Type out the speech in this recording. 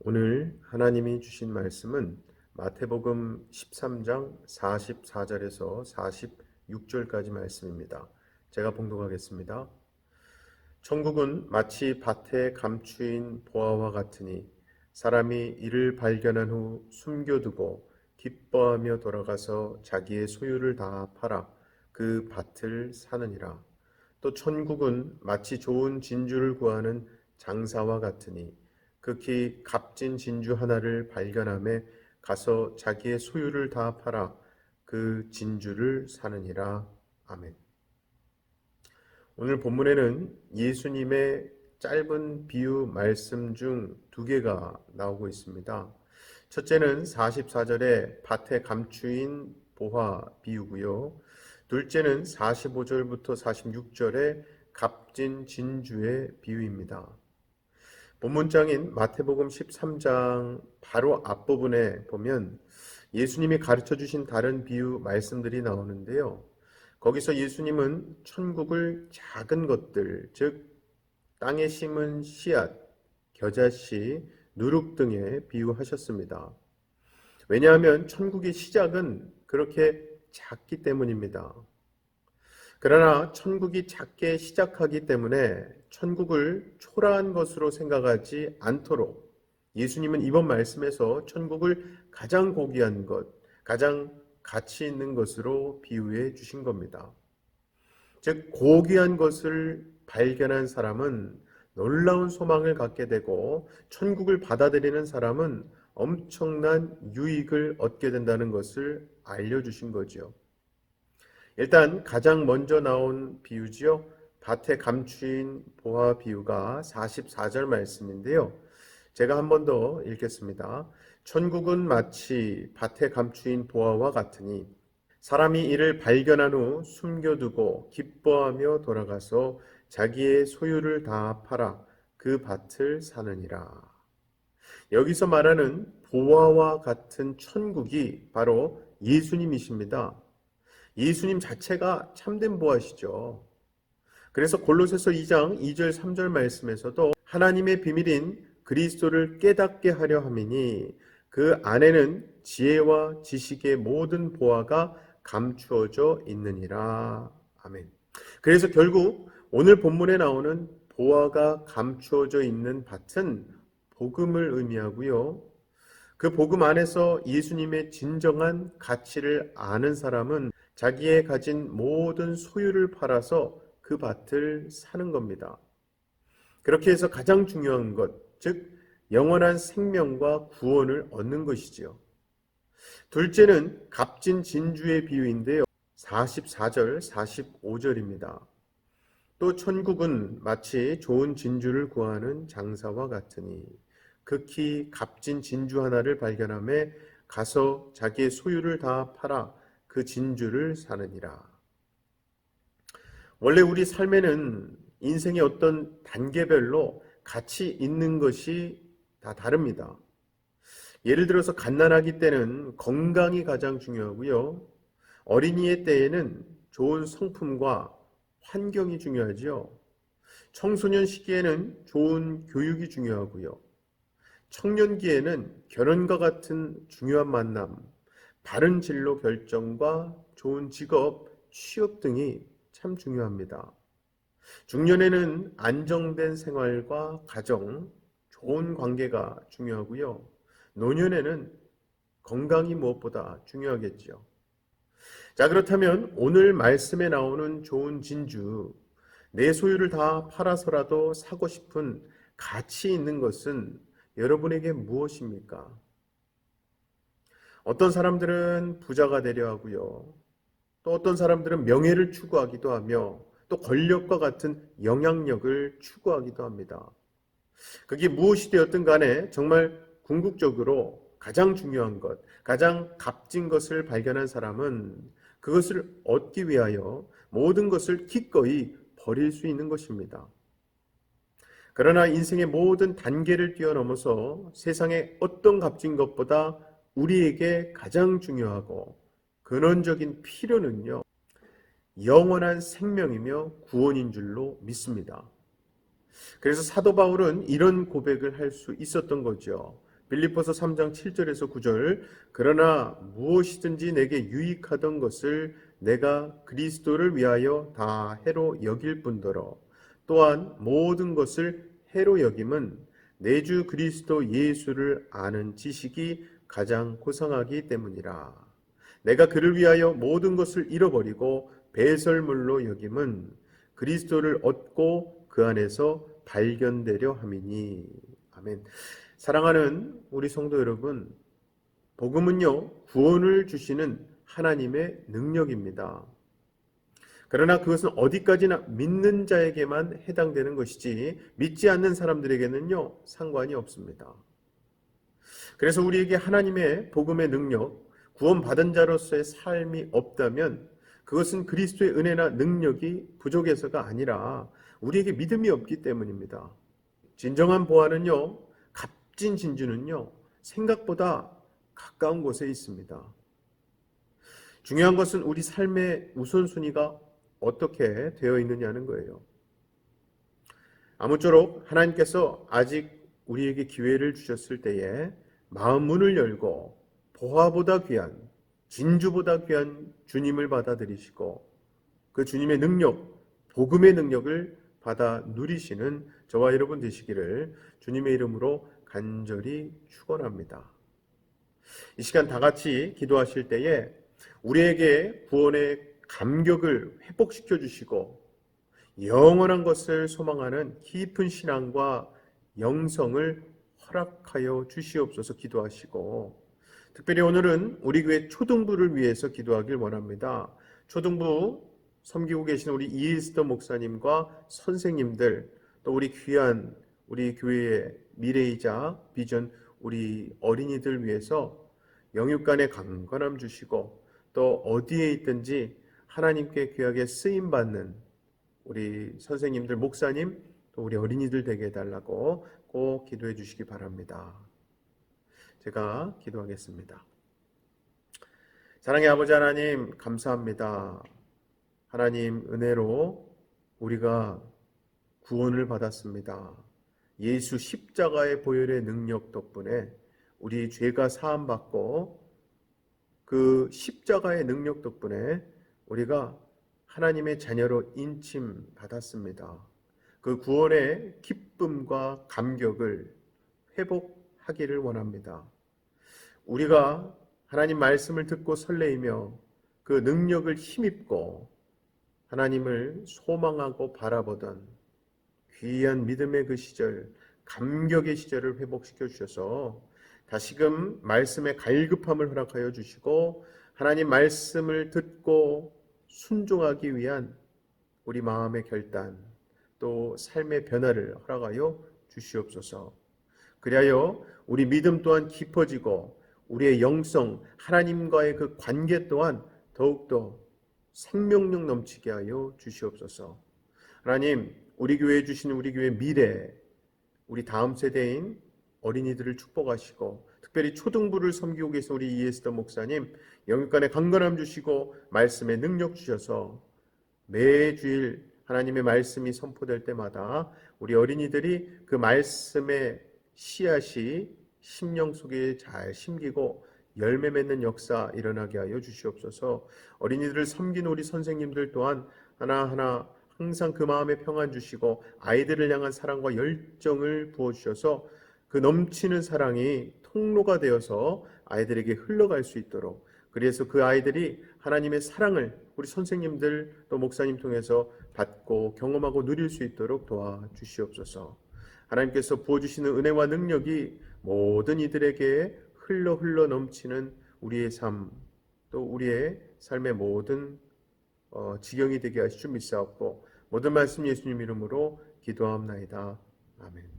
오늘 하나님이 주신 말씀은 마태복음 13장 44절에서 46절까지 말씀입니다. 제가 봉독하겠습니다. 천국은 마치 밭에 감추인 보아와 같으니 사람이 이를 발견한 후 숨겨두고 기뻐하며 돌아가서 자기의 소유를 다 팔아 그 밭을 사느니라. 또 천국은 마치 좋은 진주를 구하는 장사와 같으니 극히 값진 진주 하나를 발견함에 가서 자기의 소유를 다 팔아 그 진주를 사느니라. 아멘. 오늘 본문에는 예수님의 짧은 비유 말씀 중 두 개가 나오고 있습니다. 첫째는 44절에 밭에 감추인 보화 비유고요. 둘째는 45절부터 46절에 값진 진주의 비유입니다. 본문장인 마태복음 13장 바로 앞부분에 보면 예수님이 가르쳐 주신 다른 비유 말씀들이 나오는데요. 거기서 예수님은 천국을 작은 것들, 즉 땅에 심은 씨앗, 겨자씨, 누룩 등에 비유하셨습니다. 왜냐하면 천국의 시작은 그렇게 작기 때문입니다. 그러나 천국이 작게 시작하기 때문에 천국을 초라한 것으로 생각하지 않도록 예수님은 이번 말씀에서 천국을 가장 고귀한 것, 가장 가치 있는 것으로 비유해 주신 겁니다. 즉, 고귀한 것을 발견한 사람은 놀라운 소망을 갖게 되고 천국을 받아들이는 사람은 엄청난 유익을 얻게 된다는 것을 알려주신 거죠. 일단 가장 먼저 나온 비유지요. 밭에 감추인 보화 비유가 44절 말씀인데요. 제가 한 번 더 읽겠습니다. 천국은 마치 밭에 감추인 보화와 같으니 사람이 이를 발견한 후 숨겨두고 기뻐하며 돌아가서 자기의 소유를 다 팔아 그 밭을 사느니라. 여기서 말하는 보화와 같은 천국이 바로 예수님이십니다. 예수님 자체가 참된 보아시죠. 그래서 골로새서 2장 2절 3절 말씀에서도 하나님의 비밀인 그리스도를 깨닫게 하려 함이니 그 안에는 지혜와 지식의 모든 보화가 감추어져 있느니라. 아멘. 그래서 결국 오늘 본문에 나오는 보화가 감추어져 있는 밭은 복음을 의미하고요. 그 복음 안에서 예수님의 진정한 가치를 아는 사람은 자기의 가진 모든 소유를 팔아서 그 밭을 사는 겁니다. 그렇게 해서 가장 중요한 것, 즉, 영원한 생명과 구원을 얻는 것이지요. 둘째는 값진 진주의 비유인데요. 44절, 45절입니다. 또 천국은 마치 좋은 진주를 구하는 장사와 같으니 극히 값진 진주 하나를 발견함에 가서 자기의 소유를 다 팔아 그 진주를 사느니라. 원래 우리 삶에는 인생의 어떤 단계별로 가치 있는 것이 다 다릅니다. 예를 들어서 갓난아기 때는 건강이 가장 중요하고요. 어린이의 때에는 좋은 성품과 환경이 중요하죠. 청소년 시기에는 좋은 교육이 중요하고요. 청년기에는 결혼과 같은 중요한 만남, 바른 진로 결정과 좋은 직업, 취업 등이 참 중요합니다. 중년에는 안정된 생활과 가정, 좋은 관계가 중요하고요. 노년에는 건강이 무엇보다 중요하겠죠. 자, 그렇다면 오늘 말씀에 나오는 좋은 진주, 내 소유를 다 팔아서라도 사고 싶은 가치 있는 것은 여러분에게 무엇입니까? 어떤 사람들은 부자가 되려 하고요. 또 어떤 사람들은 명예를 추구하기도 하며 또 권력과 같은 영향력을 추구하기도 합니다. 그게 무엇이 되었든 간에 정말 궁극적으로 가장 중요한 것, 가장 값진 것을 발견한 사람은 그것을 얻기 위하여 모든 것을 기꺼이 버릴 수 있는 것입니다. 그러나 인생의 모든 단계를 뛰어넘어서 세상의 어떤 값진 것보다 우리에게 가장 중요하고 근원적인 필요는요, 영원한 생명이며 구원인 줄로 믿습니다. 그래서 사도 바울은 이런 고백을 할 수 있었던 거죠. 빌립보서 3장 7절에서 9절 그러나 무엇이든지 내게 유익하던 것을 내가 그리스도를 위하여 다 해로 여길 뿐더러 또한 모든 것을 해로 여김은 내주 그리스도 예수를 아는 지식이 가장 고상하기 때문이라 내가 그를 위하여 모든 것을 잃어버리고 배설물로 여김은 그리스도를 얻고 그 안에서 발견되려 함이니 아멘. 사랑하는 우리 성도 여러분, 복음은요, 구원을 주시는 하나님의 능력입니다. 그러나 그것은 어디까지나 믿는 자에게만 해당되는 것이지 믿지 않는 사람들에게는요, 상관이 없습니다. 그래서 우리에게 하나님의 복음의 능력, 구원받은 자로서의 삶이 없다면 그것은 그리스도의 은혜나 능력이 부족해서가 아니라 우리에게 믿음이 없기 때문입니다. 진정한 보안은요, 값진 진주는요, 생각보다 가까운 곳에 있습니다. 중요한 것은 우리 삶의 우선순위가 어떻게 되어 있느냐는 거예요. 아무쪼록 하나님께서 아직 우리에게 기회를 주셨을 때에 마음 문을 열고 보화보다 귀한 진주보다 귀한 주님을 받아들이시고 그 주님의 능력, 복음의 능력을 받아 누리시는 저와 여러분 되시기를 주님의 이름으로 간절히 축원합니다. 이 시간 다 같이 기도하실 때에 우리에게 구원의 감격을 회복시켜 주시고 영원한 것을 소망하는 깊은 신앙과 영성을 허락하여 주시옵소서 기도하시고 특별히 오늘은 우리 교회 초등부를 위해서 기도하길 원합니다. 초등부 섬기고 계신 우리 이일스더 목사님과 선생님들 또 우리 귀한 우리 교회의 미래이자 비전 우리 어린이들 위해서 영육간의 강건함 주시고 또 어디에 있든지 하나님께 귀하게 쓰임 받는 우리 선생님들 목사님 또 우리 어린이들 되게 해달라고 꼭 기도해 주시기 바랍니다. 제가 기도하겠습니다. 사랑의 아버지 하나님 감사합니다. 하나님 은혜로 우리가 구원을 받았습니다. 예수 십자가의 보혈의 능력 덕분에 우리 죄가 사함받고 그 십자가의 능력 덕분에 우리가 하나님의 자녀로 인침 받았습니다. 그 구원의 기쁨과 감격을 회복하기를 원합니다. 우리가 하나님 말씀을 듣고 설레이며 그 능력을 힘입고 하나님을 소망하고 바라보던 귀한 믿음의 그 시절, 감격의 시절을 회복시켜 주셔서 다시금 말씀의 갈급함을 허락하여 주시고 하나님 말씀을 듣고 순종하기 위한 우리 마음의 결단 또 삶의 변화를 허락하여 주시옵소서. 그리하여 우리 믿음 또한 깊어지고 우리의 영성 하나님과의 그 관계 또한 더욱더 생명력 넘치게 하여 주시옵소서. 하나님, 우리 교회에 주시는 우리 교회 미래, 우리 다음 세대인 어린이들을 축복하시고 특별히 초등부를 섬기고 계신 우리 이에스더 목사님 영육간에 강건함 주시고 말씀의 능력 주셔서 매주일 하나님의 말씀이 선포될 때마다 우리 어린이들이 그 말씀의 씨앗이 심령 속에 잘 심기고 열매 맺는 역사 일어나게 하여 주시옵소서. 어린이들을 섬기는 우리 선생님들 또한 하나하나 항상 그 마음에 평안 주시고 아이들을 향한 사랑과 열정을 부어 주셔서 그 넘치는 사랑이 통로가 되어서 아이들에게 흘러갈 수 있도록 그래서 그 아이들이 하나님의 사랑을 우리 선생님들 또 목사님 통해서 받고 경험하고 누릴 수 있도록 도와 주시옵소서. 하나님께서 부어주시는 은혜와 능력이 모든 이들에게 흘러 흘러 넘치는 우리의 삶, 또 우리의 삶의 모든 어, 지경이 되게 하시주 믿사옵고 모든 말씀 예수님 이름으로 기도함나이다. 아멘.